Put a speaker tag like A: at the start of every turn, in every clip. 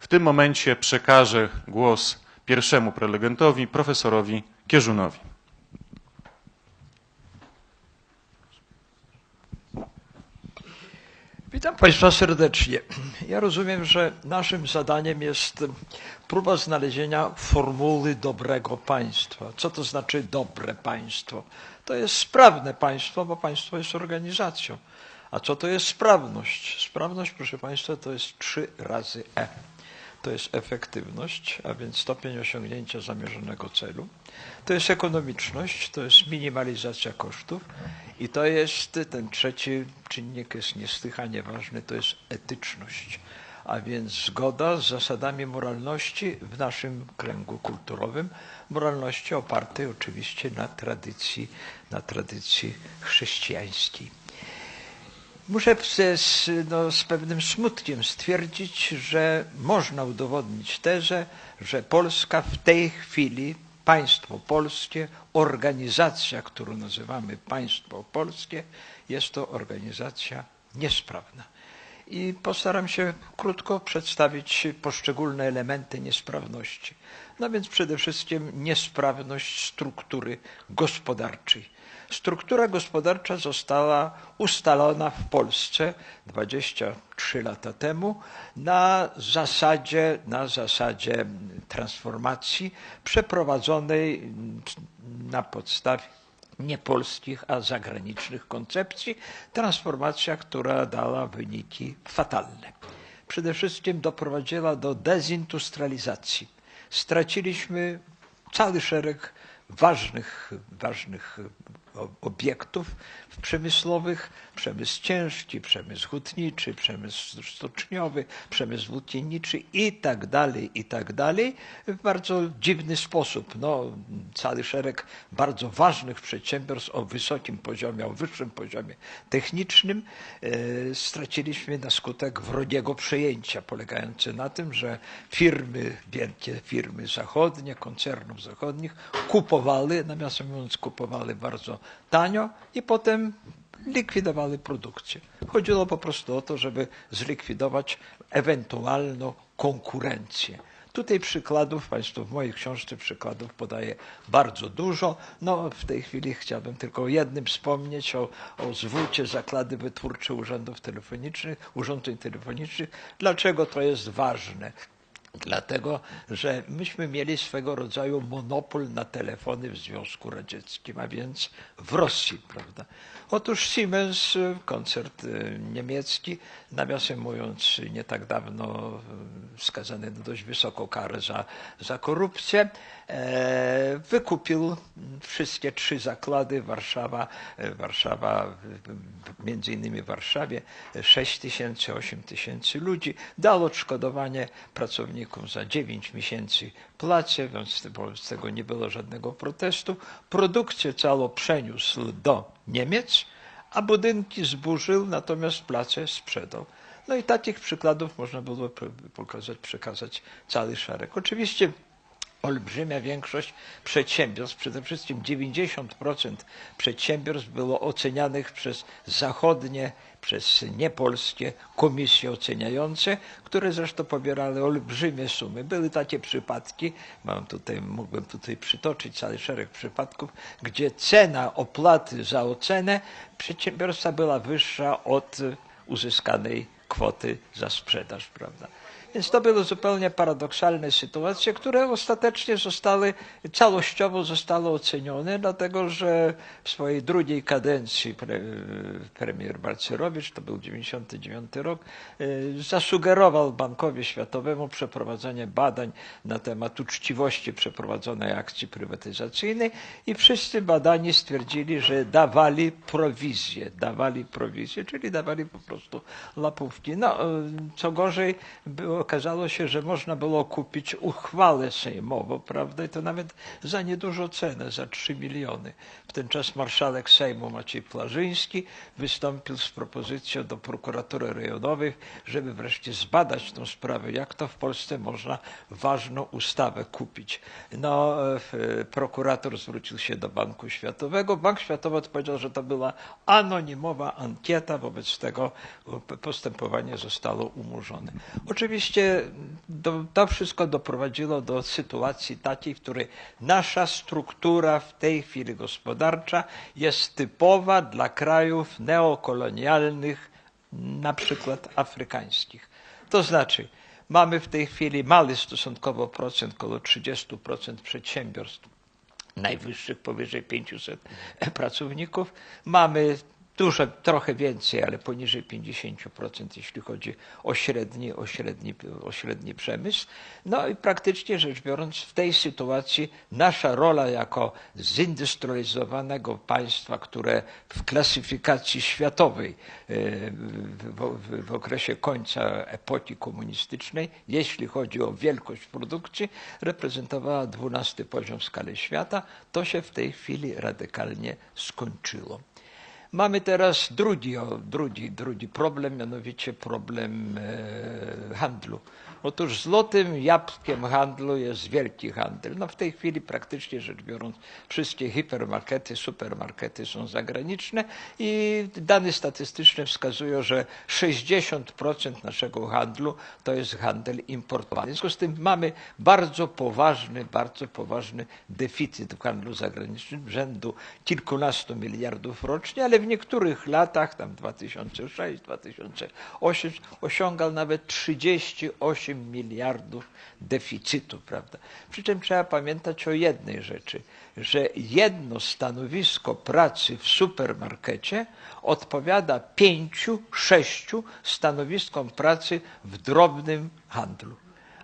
A: W tym momencie przekażę głos pierwszemu prelegentowi, profesorowi Kierzunowi.
B: Witam Państwa serdecznie. Ja rozumiem, że naszym zadaniem jest próba znalezienia formuły dobrego państwa. Co to znaczy dobre państwo? To jest sprawne państwo, bo państwo jest organizacją. A co to jest sprawność? Sprawność, proszę Państwa, to jest trzy razy E. To jest efektywność, a więc stopień osiągnięcia zamierzonego celu. To jest ekonomiczność, to jest minimalizacja kosztów i to jest ten trzeci czynnik, jest niesłychanie ważny, to jest etyczność, a więc zgoda z zasadami moralności w naszym kręgu kulturowym, moralności opartej oczywiście na tradycji, na tradycji chrześcijańskiej. Muszę z, no, z pewnym smutkiem stwierdzić, że można udowodnić tezę, że Polska w tej chwili, państwo polskie, organizacja, którą nazywamy państwo polskie, jest to organizacja niesprawna. I postaram się krótko przedstawić poszczególne elementy niesprawności. No więc przede wszystkim niesprawność struktury gospodarczej. Struktura gospodarcza została ustalona w Polsce 23 lata temu na zasadzie, na zasadzie transformacji przeprowadzonej na podstawie nie polskich, a zagranicznych koncepcji. Transformacja, która dała wyniki fatalne. Przede wszystkim doprowadziła do dezindustrializacji. Straciliśmy cały szereg ważnych, ważnych obiektów przemysłowych, przemysł ciężki, przemysł hutniczy, przemysł stoczniowy, przemysł włókienniczy i tak dalej, i tak dalej, w bardzo dziwny sposób. No, cały szereg bardzo ważnych przedsiębiorstw o wysokim poziomie, o wyższym poziomie technicznym e, straciliśmy na skutek wrogiego przejęcia, polegające na tym, że firmy, wielkie firmy zachodnie, koncernów zachodnich kupowały, nawiasem mówiąc, kupowały bardzo tanio i potem likwidowały produkcję. Chodziło po prostu o to, żeby zlikwidować ewentualną konkurencję. Tutaj przykładów, Państwu w mojej książce przykładów podaję bardzo dużo. No, w tej chwili chciałbym tylko o jednym wspomnieć, o, o zwrócie zaklady wytwórcze urządów telefonicznych, urządzeń telefonicznych. Dlaczego to jest ważne? Dlatego, że myśmy mieli swego rodzaju monopol na telefony w Związku Radzieckim, a więc w Rosji, prawda? Otóż Siemens, koncert niemiecki, nawiasem mówiąc, nie tak dawno skazany na dość wysoką karę za, za korupcję, e, wykupił wszystkie trzy zakłady Warszawa, Warszawa, między innymi w Warszawie, 6 tysięcy, 8 tysięcy ludzi, dał odszkodowanie pracownikom za 9 miesięcy pracy, więc z tego nie było żadnego protestu. Produkcję całą przeniósł do Niemiec, a budynki zburzył, natomiast place sprzedał. No i takich przykładów można było pokazać, przekazać cały szereg. Oczywiście olbrzymia większość przedsiębiorstw, przede wszystkim 90% przedsiębiorstw było ocenianych przez zachodnie, przez niepolskie komisje oceniające, które zresztą pobierały olbrzymie sumy. Były takie przypadki, mam tutaj, mógłbym tutaj przytoczyć cały szereg przypadków, gdzie cena opłaty za ocenę przedsiębiorstwa była wyższa od uzyskanej kwoty za sprzedaż, prawda? Więc to były zupełnie paradoksalne sytuacje, które ostatecznie zostały, całościowo zostały ocenione, dlatego że w swojej drugiej kadencji pre, premier Balcerowicz, to był 99 rok, zasugerował Bankowi Światowemu przeprowadzenie badań na temat uczciwości przeprowadzonej akcji prywatyzacyjnej i wszyscy badani stwierdzili, że dawali prowizję, dawali prowizję, czyli dawali po prostu lapówki. No, co gorzej było okazało się, że można było kupić uchwałę sejmową, prawda, i to nawet za niedużą cenę, za 3 miliony. W ten czas marszałek Sejmu Maciej Plażyński wystąpił z propozycją do prokuratury rejonowych, żeby wreszcie zbadać tę sprawę, jak to w Polsce można ważną ustawę kupić. No, prokurator zwrócił się do Banku Światowego. Bank Światowy odpowiedział, że to była anonimowa ankieta, wobec tego postępowanie zostało umorzone. Oczywiście oczywiście do, to wszystko doprowadziło do sytuacji takiej, w której nasza struktura w tej chwili gospodarcza jest typowa dla krajów neokolonialnych, na przykład afrykańskich. To znaczy, mamy w tej chwili mały stosunkowo procent, około 30% przedsiębiorstw najwyższych powyżej 500 pracowników. Mamy dużo, trochę więcej, ale poniżej 50%, jeśli chodzi o średni, o, średni, o średni przemysł. No i praktycznie rzecz biorąc, w tej sytuacji nasza rola jako zindustrializowanego państwa, które w klasyfikacji światowej e, w, w, w okresie końca epoki komunistycznej, jeśli chodzi o wielkość produkcji, reprezentowała 12 poziom skali świata, to się w tej chwili radykalnie skończyło. Mamy teraz drugi, o, drugi, drugi problem, mianowicie problem e, handlu. Otóż złotym jabłkiem handlu jest wielki handel. No w tej chwili praktycznie rzecz biorąc wszystkie hipermarkety, supermarkety są zagraniczne i dane statystyczne wskazują, że 60% naszego handlu to jest handel importowany. W związku z tym mamy bardzo poważny, bardzo poważny deficyt w handlu zagranicznym rzędu kilkunastu miliardów rocznie, ale w niektórych latach, tam 2006, 2008, osiągał nawet 38 miliardów deficytu, prawda? Przy czym trzeba pamiętać o jednej rzeczy, że jedno stanowisko pracy w supermarkecie odpowiada pięciu, sześciu stanowiskom pracy w drobnym handlu.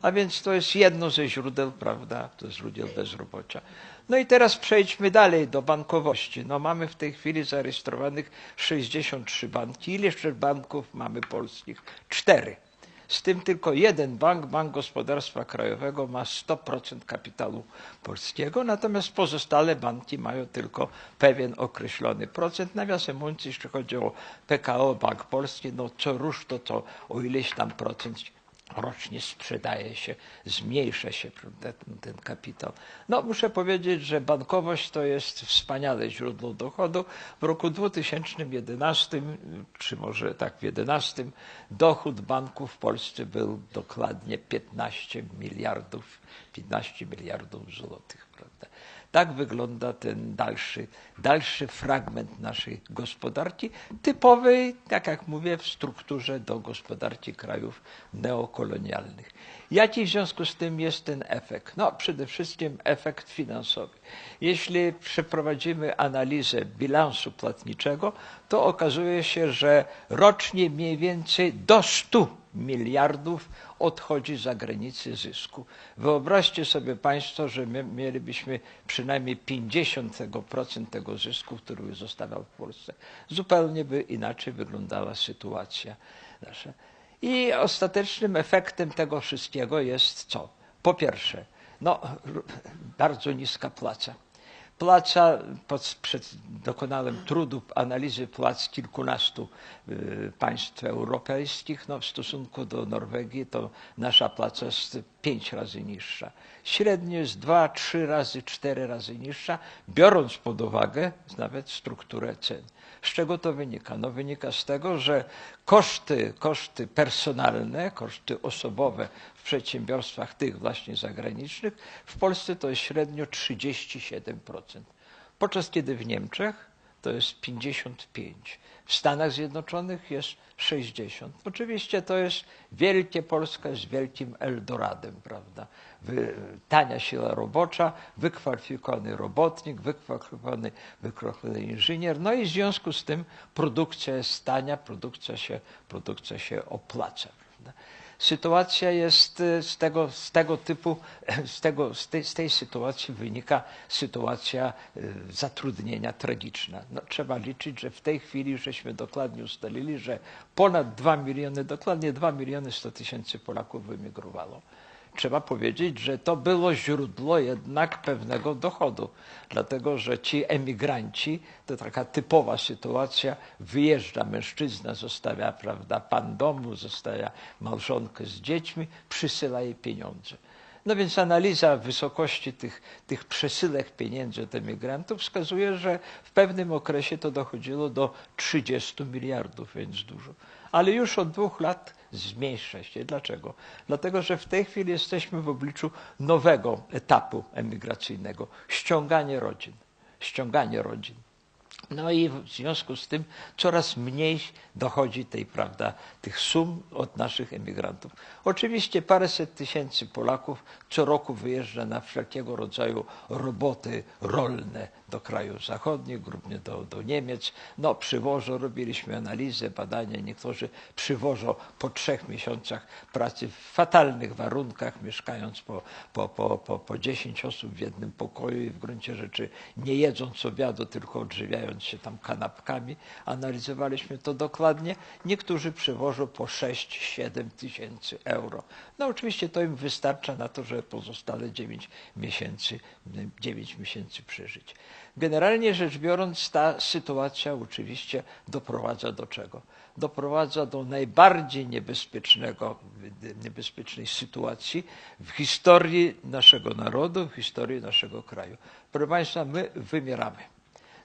B: A więc to jest jedno ze źródeł, prawda, to źródeł bezrobocia. No i teraz przejdźmy dalej do bankowości. No mamy w tej chwili zarejestrowanych 63 banki. Ile jeszcze banków mamy polskich? Cztery. Z tym tylko jeden bank, Bank Gospodarstwa Krajowego, ma 100% kapitału polskiego, natomiast pozostałe banki mają tylko pewien określony procent. Nawiasem mówiąc, jeśli chodzi o PKO Bank Polski, no co rusz to, to o ileś tam procent rocznie sprzedaje się, zmniejsza się prawda, ten, ten, kapitał. No muszę powiedzieć, że bankowość to jest wspaniale źródło dochodu. W roku 2011, czy może tak w 2011, dochód banków w Polsce był dokładnie 15 miliardów, 15 miliardów złotych. Prawda. Tak wygląda ten dalszy, dalszy fragment naszej gospodarki, typowej, tak jak mówię, w strukturze do gospodarki krajów neokolonialnych. Jaki w związku z tym jest ten efekt? No, przede wszystkim efekt finansowy. Jeśli przeprowadzimy analizę bilansu płatniczego, to okazuje się, że rocznie mniej więcej do 100 miliardów odchodzi za granicę zysku. Wyobraźcie sobie Państwo, że my mielibyśmy przynajmniej 50% tego zysku, który zostawał w Polsce. Zupełnie by inaczej wyglądała sytuacja nasza. I ostatecznym efektem tego wszystkiego jest co? Po pierwsze, no, bardzo niska płaca. Płaca, pod, przed, dokonałem trudu analizy płac kilkunastu y, państw europejskich. No, w stosunku do Norwegii to nasza płaca jest pięć razy niższa. Średnio jest dwa, trzy razy, cztery razy niższa, biorąc pod uwagę nawet strukturę cen. Z czego to wynika? No wynika z tego, że koszty, koszty personalne, koszty osobowe w przedsiębiorstwach tych właśnie zagranicznych w Polsce to jest średnio 37%. Podczas kiedy w Niemczech to jest 55. W Stanach Zjednoczonych jest 60. Oczywiście to jest wielkie Polska z wielkim Eldoradem, prawda? Tania siła robocza, wykwalifikowany robotnik, wykwalifikowany, wykwalifikowany inżynier. No i w związku z tym produkcja jest tania, produkcja się, produkcja się opłaca. Prawda? Sytuacja jest z tego, z tego typu, z, tego, z, tej, z tej sytuacji wynika sytuacja zatrudnienia tragiczna. No, trzeba liczyć, że w tej chwili żeśmy dokładnie ustalili, że ponad 2 miliony, dokładnie 2 miliony 100 tysięcy Polaków wymigrowało trzeba powiedzieć, że to było źródło jednak pewnego dochodu, dlatego że ci emigranci, to taka typowa sytuacja, wyjeżdża mężczyzna, zostawia prawda, pan domu, zostawia małżonkę z dziećmi, przysyła jej pieniądze. No więc analiza wysokości tych, tych przesyłek pieniędzy od emigrantów wskazuje, że w pewnym okresie to dochodziło do 30 miliardów, więc dużo. Ale już od dwóch lat Zmniejsza się. Dlaczego? Dlatego, że w tej chwili jesteśmy w obliczu nowego etapu emigracyjnego. Ściąganie rodzin. Ściąganie rodzin. No i w związku z tym coraz mniej dochodzi tej, prawda, tych sum od naszych emigrantów. Oczywiście paręset tysięcy Polaków co roku wyjeżdża na wszelkiego rodzaju roboty rolne do krajów zachodnich, głównie do, do Niemiec. No przywożą, robiliśmy analizę, badania, niektórzy przywożą po trzech miesiącach pracy w fatalnych warunkach, mieszkając po, po, po, po, po 10 osób w jednym pokoju i w gruncie rzeczy nie jedząc obiadu, tylko odżywiając się tam kanapkami. Analizowaliśmy to dokładnie. Niektórzy przywożą po 6-7 tysięcy euro. No oczywiście to im wystarcza na to, żeby pozostałe 9 miesięcy, 9 miesięcy przeżyć. Generalnie rzecz biorąc, ta sytuacja oczywiście doprowadza do czego? Doprowadza do najbardziej niebezpiecznego, niebezpiecznej sytuacji w historii naszego narodu, w historii naszego kraju. Proszę Państwa, my wymieramy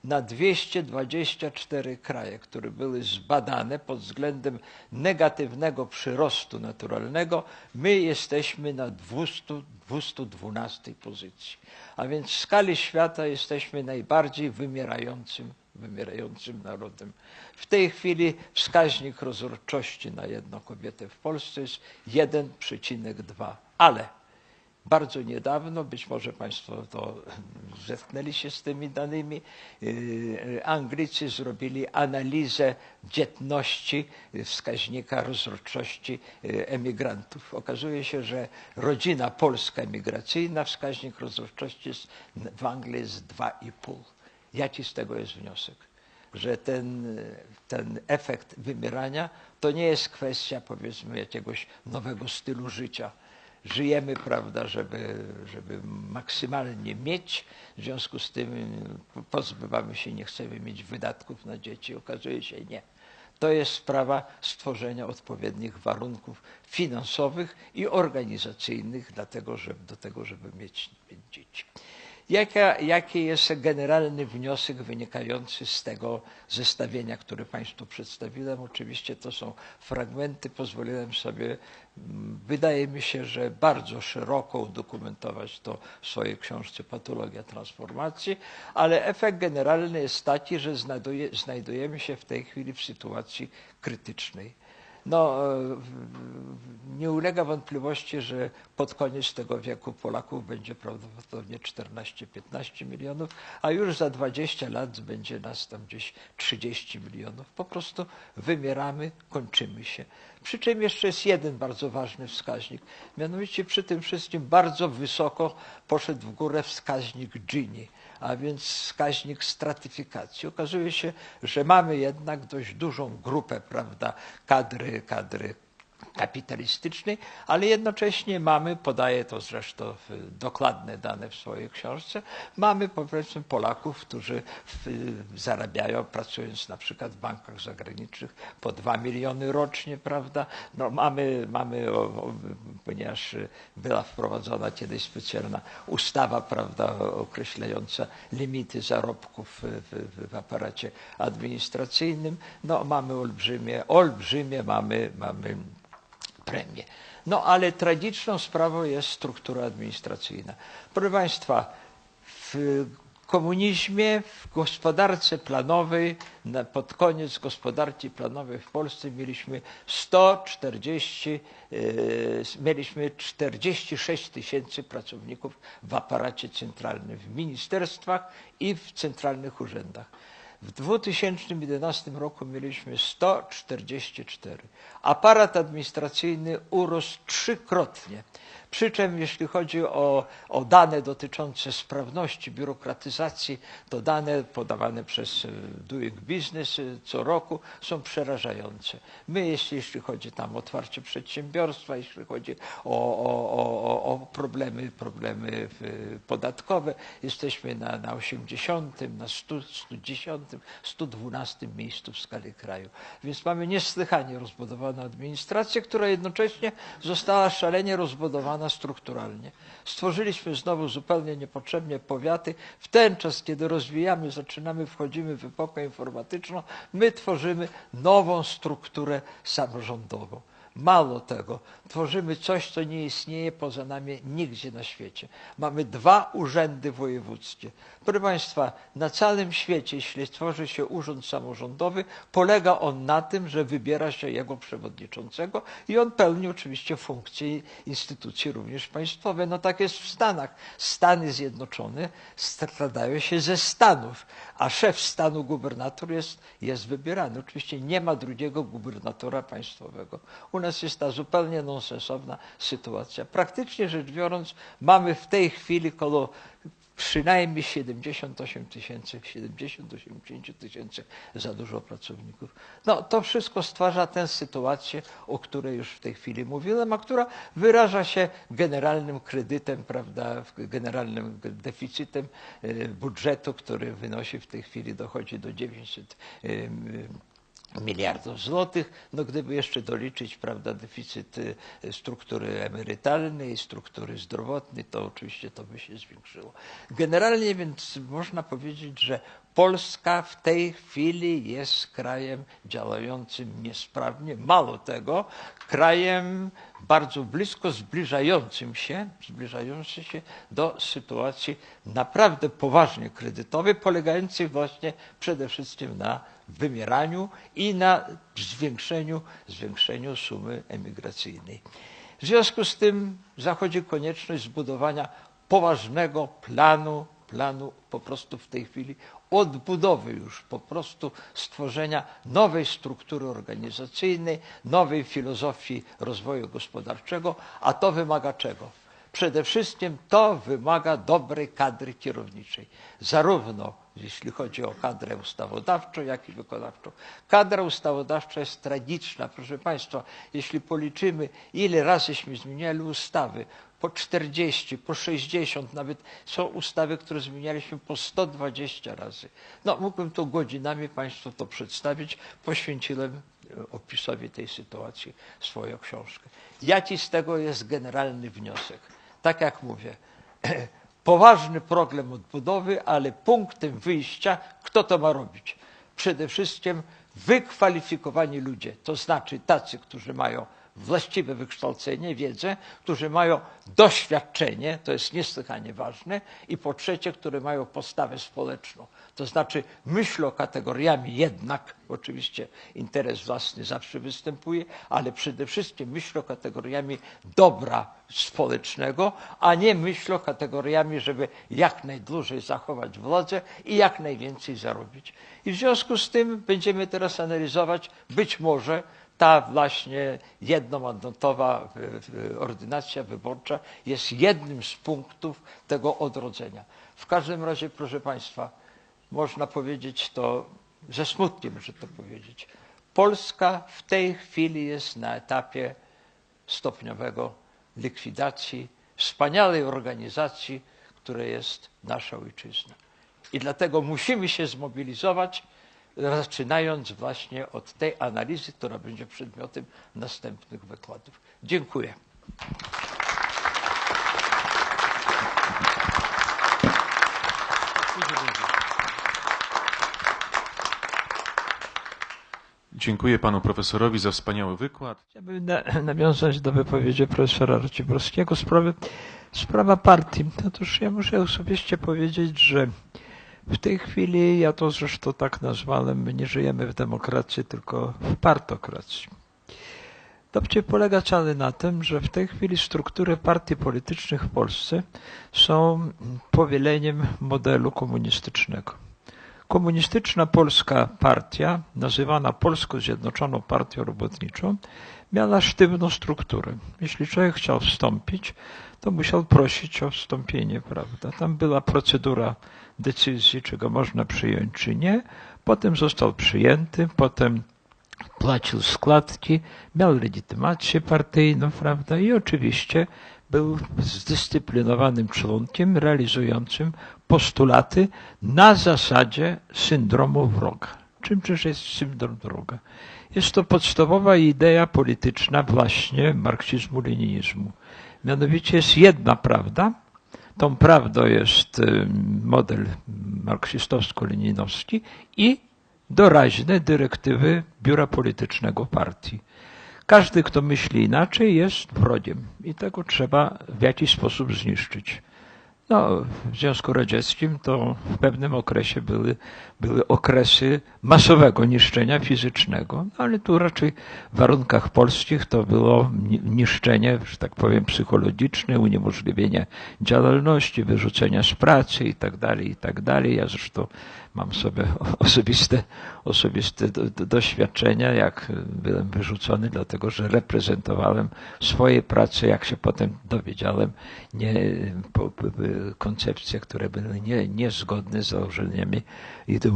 B: na 224 kraje, które były zbadane pod względem negatywnego przyrostu naturalnego, my jesteśmy na 200, 212 pozycji. A więc w skali świata jesteśmy najbardziej wymierającym, wymierającym narodem. W tej chwili wskaźnik rozrodczości na jedną kobietę w Polsce jest 1,2. Ale bardzo niedawno, być może Państwo to zetknęli się z tymi danymi, yy, Anglicy zrobili analizę dzietności, wskaźnika rozrodczości yy, emigrantów. Okazuje się, że rodzina polska emigracyjna, wskaźnik rozrodczości jest, w Anglii jest 2,5. Jaki z tego jest wniosek? Że ten, ten efekt wymierania to nie jest kwestia powiedzmy jakiegoś nowego stylu życia, żyjemy, prawda, żeby, żeby maksymalnie mieć. W związku z tym pozbywamy się, nie chcemy mieć wydatków na dzieci. Okazuje się nie. To jest sprawa stworzenia odpowiednich warunków finansowych i organizacyjnych dlatego, żeby, do tego, żeby mieć dzieci. Jaka, jaki jest generalny wniosek wynikający z tego zestawienia, które Państwu przedstawiłem? Oczywiście to są fragmenty, pozwoliłem sobie, wydaje mi się, że bardzo szeroko udokumentować to w swojej książce Patologia Transformacji, ale efekt generalny jest taki, że znajduje, znajdujemy się w tej chwili w sytuacji krytycznej. No, nie ulega wątpliwości, że pod koniec tego wieku Polaków będzie prawdopodobnie 14-15 milionów, a już za 20 lat będzie nas tam gdzieś 30 milionów. Po prostu wymieramy, kończymy się. Przy czym jeszcze jest jeden bardzo ważny wskaźnik. Mianowicie przy tym wszystkim bardzo wysoko poszedł w górę wskaźnik Gini a więc wskaźnik stratyfikacji. Okazuje się, że mamy jednak dość dużą grupę, prawda, kadry, kadry kapitalistycznej, ale jednocześnie mamy, podaję to zresztą dokładne dane w swojej książce, mamy powiedzmy Polaków, którzy zarabiają pracując na przykład w bankach zagranicznych po 2 miliony rocznie, prawda? No mamy, mamy ponieważ była wprowadzona kiedyś specjalna ustawa, prawda, określająca limity zarobków w, w, w aparacie administracyjnym, no mamy olbrzymie, olbrzymie mamy, mamy premię. No ale tragiczną sprawą jest struktura administracyjna. Proszę Państwa, w komunizmie, w gospodarce planowej, na, pod koniec gospodarki planowej w Polsce mieliśmy 140, e, mieliśmy 46 tysięcy pracowników w aparacie centralnym, w ministerstwach i w centralnych urzędach. W 2011 roku mieliśmy 144. Aparat administracyjny urósł trzykrotnie. Przy czym jeśli chodzi o, o dane dotyczące sprawności biurokratyzacji, to dane podawane przez e, Doing Business e, co roku są przerażające. My, jeśli, jeśli chodzi tam o otwarcie przedsiębiorstwa, jeśli chodzi o, o, o, o problemy, problemy podatkowe, jesteśmy na, na 80, na 100, 110, 112 miejscu w skali kraju. Więc mamy niesłychanie rozbudowaną administrację, która jednocześnie została szalenie rozbudowana strukturalnie. Stworzyliśmy znowu zupełnie niepotrzebnie powiaty. W ten czas, kiedy rozwijamy, zaczynamy, wchodzimy w epokę informatyczną, my tworzymy nową strukturę samorządową. Mało tego, tworzymy coś, co nie istnieje poza nami nigdzie na świecie. Mamy dwa urzędy wojewódzkie. Proszę Państwa, na całym świecie, jeśli tworzy się urząd samorządowy, polega on na tym, że wybiera się jego przewodniczącego i on pełni oczywiście funkcje instytucji również państwowe. No tak jest w Stanach. Stany Zjednoczone składają się ze Stanów, a szef stanu gubernator jest, jest wybierany. Oczywiście nie ma drugiego gubernatora państwowego. U nas jest ta zupełnie nonsensowna sytuacja. Praktycznie rzecz biorąc, mamy w tej chwili koło przynajmniej 78 tysięcy, 70 do 80 tysięcy za dużo pracowników. No to wszystko stwarza tę sytuację, o której już w tej chwili mówiłem, a która wyraża się generalnym kredytem, prawda, generalnym deficytem e, budżetu, który wynosi w tej chwili, dochodzi do 900 miliardów złotych, no gdyby jeszcze doliczyć prawda, deficyt y, struktury emerytalnej, struktury zdrowotnej, to oczywiście to by się zwiększyło. Generalnie więc można powiedzieć, że Polska w tej chwili jest krajem działającym niesprawnie, mało tego, krajem bardzo blisko zbliżającym się, zbliżającym się do sytuacji naprawdę poważnie kredytowej, polegającej właśnie przede wszystkim na wymieraniu i na zwiększeniu, zwiększeniu sumy emigracyjnej. W związku z tym zachodzi konieczność zbudowania poważnego planu, planu po prostu w tej chwili odbudowy już, po prostu stworzenia nowej struktury organizacyjnej, nowej filozofii rozwoju gospodarczego, a to wymaga czego? Przede wszystkim to wymaga dobrej kadry kierowniczej, zarówno jeśli chodzi o kadrę ustawodawczą, jak i wykonawczą. Kadra ustawodawcza jest tragiczna, proszę Państwa. Jeśli policzymy, ile razyśmy zmieniali ustawy, po 40, po 60, nawet są ustawy, które zmienialiśmy po 120 razy. No, mógłbym tu godzinami Państwu to przedstawić. Poświęciłem e, opisowi tej sytuacji swoją książkę. Jaki z tego jest generalny wniosek? Tak jak mówię, poważny problem odbudowy, ale punktem wyjścia, kto to ma robić? Przede wszystkim wykwalifikowani ludzie, to znaczy tacy, którzy mają właściwe wykształcenie, wiedzę, którzy mają doświadczenie, to jest niesłychanie ważne, i po trzecie, które mają postawę społeczną. To znaczy myślą kategoriami jednak, oczywiście interes własny zawsze występuje, ale przede wszystkim myślą kategoriami dobra społecznego, a nie myślą kategoriami, żeby jak najdłużej zachować władzę i jak najwięcej zarobić. I w związku z tym będziemy teraz analizować być może ta właśnie jednomandatowa e, ordynacja wyborcza jest jednym z punktów tego odrodzenia. W każdym razie, proszę Państwa, można powiedzieć to ze smutkiem, że to powiedzieć. Polska w tej chwili jest na etapie stopniowego likwidacji wspaniałej organizacji, która jest nasza ojczyzna. I dlatego musimy się zmobilizować, zaczynając właśnie od tej analizy, która będzie przedmiotem następnych wykładów. Dziękuję.
A: Dziękuję panu profesorowi za wspaniały wykład.
B: Chciałbym na, nawiązać do wypowiedzi profesora Raciborskiego sprawy, sprawa partii. Otóż ja muszę osobiście powiedzieć, że w tej chwili, ja to zresztą tak nazwałem, my nie żyjemy w demokracji, tylko w partokracji. Dowcip polega cały na tym, że w tej chwili struktury partii politycznych w Polsce są powieleniem modelu komunistycznego. Komunistyczna polska partia, nazywana Polską Zjednoczoną Partią Robotniczą, miała sztywną strukturę. Jeśli człowiek chciał wstąpić, to musiał prosić o wstąpienie, prawda? Tam była procedura decyzji, czy go można przyjąć, czy nie. Potem został przyjęty, potem płacił składki, miał legitymację partyjną, prawda? I oczywiście był zdyscyplinowanym członkiem realizującym postulaty na zasadzie syndromu wroga. Czym też jest syndrom wroga? Jest to podstawowa idea polityczna właśnie marksizmu-leninizmu. Mianowicie jest jedna prawda. Tą prawdą jest y, model marksistowsko-leninowski i doraźne dyrektywy biura politycznego partii. Każdy, kto myśli inaczej, jest wrogiem i tego trzeba w jakiś sposób zniszczyć. No, w Związku Radzieckim to w pewnym okresie były, były okresy masowego niszczenia fizycznego, no, ale tu raczej w warunkach polskich to było ni- niszczenie, że tak powiem, psychologiczne, uniemożliwienie działalności, wyrzucenia z pracy i tak dalej, i tak. Ja zresztą mam sobie osobiste, osobiste do, do, doświadczenia, jak byłem wyrzucony, dlatego że reprezentowałem w swojej pracy, jak się potem dowiedziałem, nie, koncepcje, które były nie, niezgodne z założeniami ideologicznymi.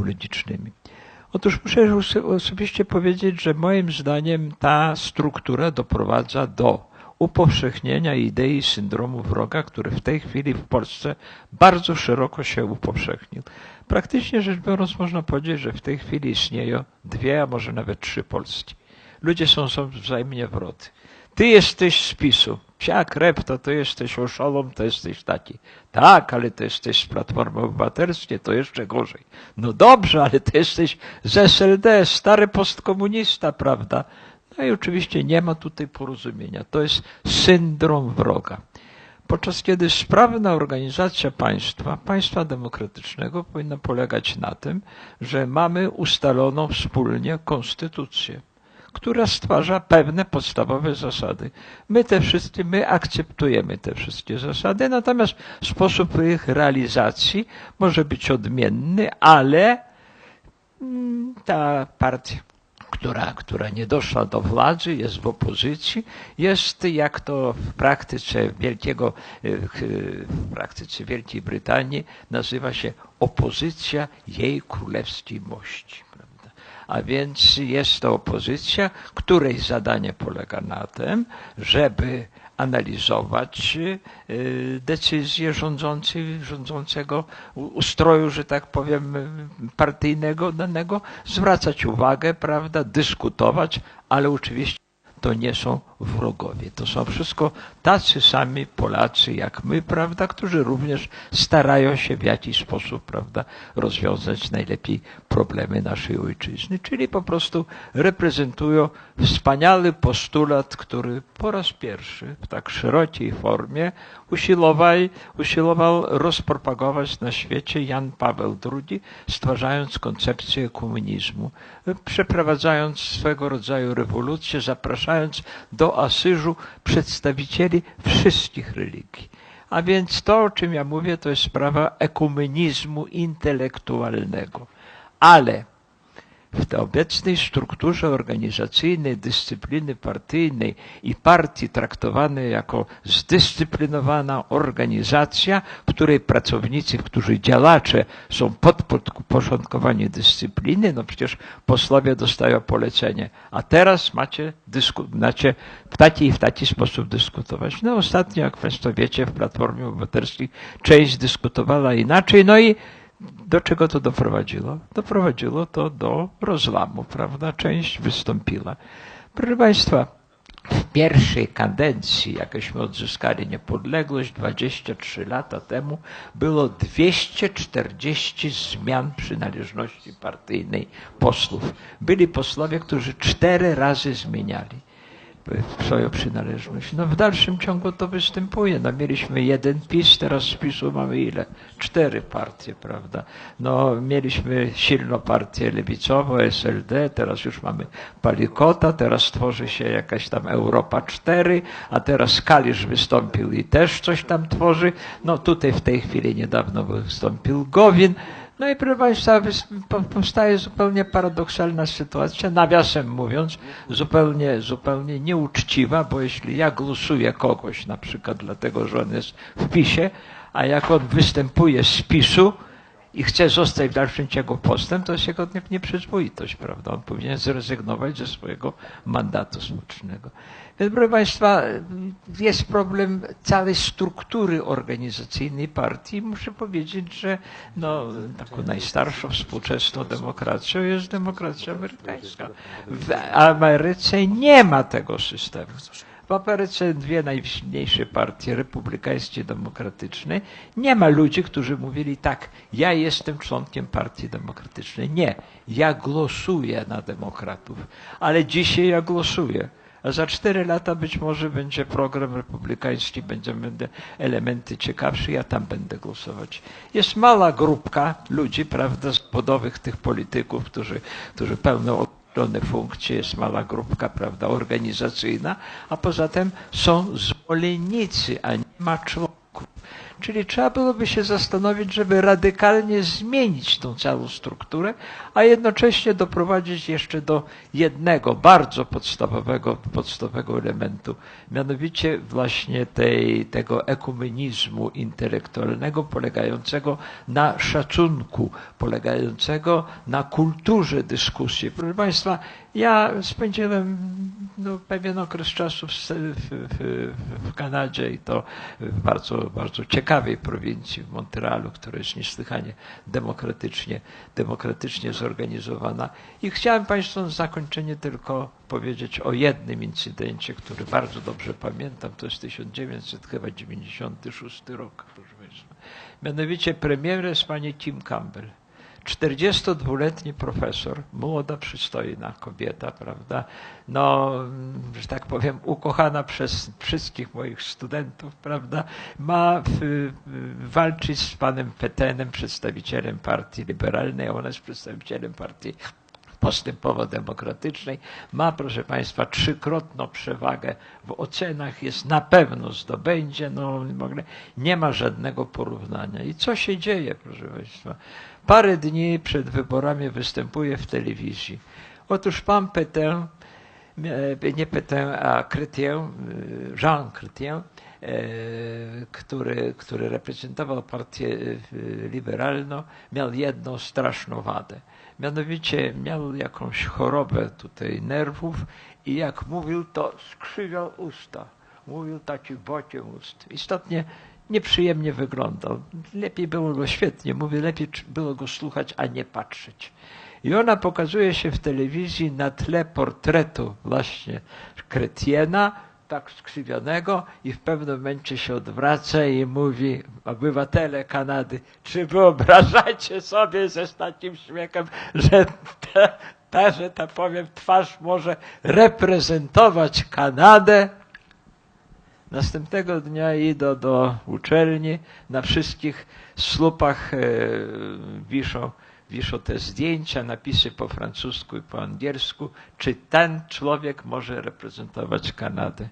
B: Otóż muszę oso- osobiście powiedzieć, że moim zdaniem ta struktura doprowadza do upowszechnienia idei syndromu wroga, który w tej chwili w Polsce bardzo szeroko się upowszechnił. Praktycznie rzecz biorąc, można powiedzieć, że w tej chwili istnieją dwie, a może nawet trzy Polski. Ludzie są, są wzajemnie wroty. Ty jesteś z PiSu. Psia krew, to ty jesteś oszolom, to jesteś taki. Tak, ale ty jesteś z Platformy Obywatelskiej, to jeszcze gorzej. No dobrze, ale ty jesteś z SLD, stary postkomunista, prawda? No i oczywiście nie ma tutaj porozumienia. To jest syndrom wroga. Podczas kiedy sprawna organizacja państwa, państwa demokratycznego powinna polegać na tym, że mamy ustaloną wspólnie konstytucję, która stwarza pewne podstawowe zasady. My te wszystkie, my akceptujemy te wszystkie zasady, natomiast sposób ich realizacji może być odmienny, ale mm, ta partia, która, która nie doszła do władzy, jest w opozycji, jest jak to w praktyce wielkiego, e, ch- w praktyce Wielkiej Brytanii nazywa się opozycja jej królewskiej mości. A więc jest to opozycja, której zadanie polega na tym, żeby analizować y, decyzje rządzącej, rządzącego ustroju, że tak powiem, partyjnego danego, zwracać uwagę, prawda, dyskutować, ale oczywiście to nie są wrogowie. To są wszystko tacy sami Polacy jak my, prawda, którzy również starają się w jakiś sposób, prawda, rozwiązać najlepiej problemy naszej ojczyzny, czyli po prostu reprezentują wspaniały postulat, który po raz pierwszy w tak szerokiej formie usilował, usilował rozpropagować na świecie Jan Paweł II, stwarzając koncepcję komunizmu, przeprowadzając swego rodzaju rewolucję, zapraszając do Asyżu przedstawicieli wszystkich religii. A więc to, o czym ja mówię, to jest sprawa ekumenizmu intelektualnego. Ale w obecnej strukturze organizacyjnej, dyscypliny partyjnej i partii traktowanej jako zdyscyplinowana organizacja, w której pracownicy, którzy działacze są pod- podporządkowani dyscypliny, no przecież posłowie dostają polecenie, a teraz macie, dysku, macie w taki i w taki sposób dyskutować. No ostatnio, jak Państwo wiecie, w Platformie Obywatelskiej część dyskutowała inaczej, no i do czego to doprowadziło? Doprowadziło to do rozłamu, prawda? Część wystąpiła. Proszę Państwa, w pierwszej kadencji, jakeśmy odzyskali niepodległość 23 lata temu, było 240 zmian przynależności partyjnej posłów. Byli posłowie, którzy cztery razy zmieniali swoją przynależność. No w dalszym ciągu to występuje. No mieliśmy jeden PiS, teraz z PiSu mamy ile? Cztery partie, prawda? No mieliśmy silną partię lewicową, SLD, teraz już mamy Palikota, teraz tworzy się jakaś tam Europa 4, a teraz Kalisz wystąpił i też coś tam tworzy. No tutaj w tej chwili niedawno wystąpił Gowin. No i proszę Państwa, powstaje zupełnie paradoksalna sytuacja, nawiasem mówiąc, zupełnie, zupełnie nieuczciwa, bo jeśli ja głosuję kogoś na przykład dlatego, że on jest w PiSie, a jak on występuje z PiSu i chce zostać w dalszym ciągu postem, to jest jego nie- nieprzyzwoitość, prawda? On powinien zrezygnować ze swojego mandatu społecznego. Proszę Państwa, jest problem całej struktury organizacyjnej partii. Muszę powiedzieć, że no, taką najstarszą współczesną demokracją jest demokracja amerykańska. W Ameryce nie ma tego systemu. W Ameryce dwie najsilniejsze partie, republikańskie i demokratyczne, nie ma ludzi, którzy mówili tak, ja jestem członkiem partii demokratycznej. Nie, ja głosuję na demokratów, ale dzisiaj ja głosuję. Za cztery lata być może będzie program republikański, będą elementy ciekawsze, ja tam będę głosować. Jest mała grupka ludzi, prawda, zawodowych tych polityków, którzy, którzy pełnią określone funkcje, jest mała grupka, prawda, organizacyjna, a poza tym są zwolennicy, a nie ma członków. Czyli trzeba byłoby się zastanowić, żeby radykalnie zmienić tą całą strukturę, a jednocześnie doprowadzić jeszcze do jednego bardzo podstawowego, podstawowego elementu, mianowicie właśnie tej, tego ekumenizmu intelektualnego polegającego na szacunku, polegającego na kulturze dyskusji. Proszę Państwa, ja spędziłem no, pewien okres czasu w, w, w, w Kanadzie i to bardzo, bardzo ciekawej prowincji, w Montrealu, która jest niesłychanie demokratycznie, demokratycznie zorganizowana. I chciałem Państwu na zakończenie tylko powiedzieć o jednym incydencie, który bardzo dobrze pamiętam. To jest 1996 rok, proszę Państwa. Mianowicie premierem jest pani Kim Campbell. 42-letni profesor, młoda, przystojna kobieta, prawda? No, że tak powiem, ukochana przez wszystkich moich studentów, prawda? Ma w, walczyć z panem Petenem, przedstawicielem partii liberalnej, a ona jest przedstawicielem partii postępowo-demokratycznej. Ma, proszę Państwa, trzykrotną przewagę w ocenach, jest na pewno zdobędzie, no nie ma żadnego porównania. I co się dzieje, proszę Państwa? Parę dni przed wyborami występuje w telewizji. Otóż pan Petain, e, nie Petain, a Chrétien, e, Jean Chrétien, e, który, który reprezentował partię liberalną, miał jedną straszną wadę. Mianowicie miał jakąś chorobę tutaj nerwów i jak mówił, to skrzywiał usta. Mówił taki bociem ust. Istotnie nieprzyjemnie wyglądał. Lepiej było go świetnie, mówię, lepiej było go słuchać, a nie patrzeć. I ona pokazuje się w telewizji na tle portretu właśnie Kretiena, tak skrzywionego i w pewnym momencie się odwraca i mówi obywatele Kanady, czy wyobrażacie sobie ze takim śmiechem, że ta, ta, że tak powiem, twarz może reprezentować Kanadę? Następnego dnia idę do uczelni, na wszystkich słupach e, wiszą, wiszą te zdjęcia, napisy po francusku i po angielsku, czy ten człowiek może reprezentować Kanadę.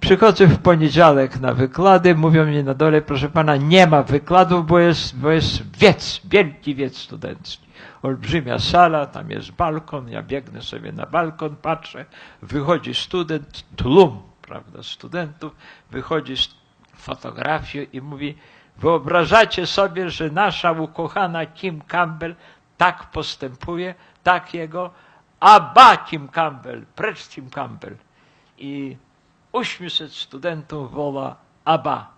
B: Przychodzę w poniedziałek na wykłady, mówią mi na dole, proszę pana, nie ma wykładów, bo jest, bo jest wiec, wielki wiec studencki. Olbrzymia sala, tam jest balkon, ja biegnę sobie na balkon, patrzę, wychodzi student, tłum prawda, studentów, wychodzi z fotografią i mówi, wyobrażacie sobie, że nasza ukochana Kim Campbell tak postępuje, tak jego, a ba Kim Campbell, precz Kim Campbell. I 800 studentów woła aba.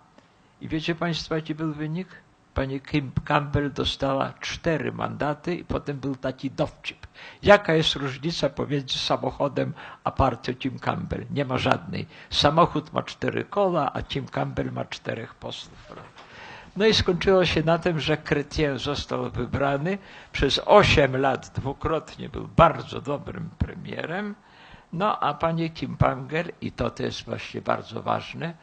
B: I wiecie Państwo, jaki był wynik? Pani Kim Campbell dostała cztery mandaty i potem był taki dowcip. Jaka jest różnica pomiędzy samochodem a partią Kim Campbell? Nie ma żadnej. Samochód ma cztery koła, a Kim Campbell ma czterech posłów. No i skończyło się na tym, że Chrétien został wybrany. Przez osiem lat dwukrotnie był bardzo dobrym premierem. No a pani Kim Panger, i to, to jest właśnie bardzo ważne,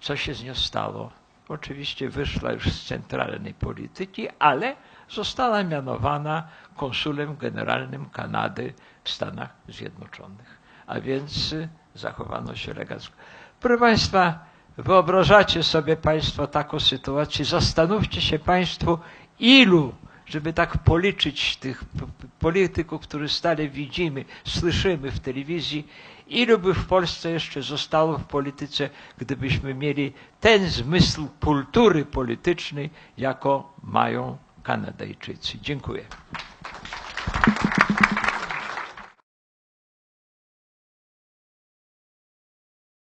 B: co się z nią stało? Oczywiście wyszła już z centralnej polityki, ale została mianowana konsulem generalnym Kanady w Stanach Zjednoczonych. A więc zachowano się elegancko. Proszę Państwa, wyobrażacie sobie Państwo taką sytuację, zastanówcie się Państwo, ilu, żeby tak policzyć tych polityków, których stale widzimy, słyszymy w telewizji, ilu by w Polsce jeszcze zostało w polityce, gdybyśmy mieli ten zmysł kultury politycznej, jako mają Kanadyjczycy. Dziękuję.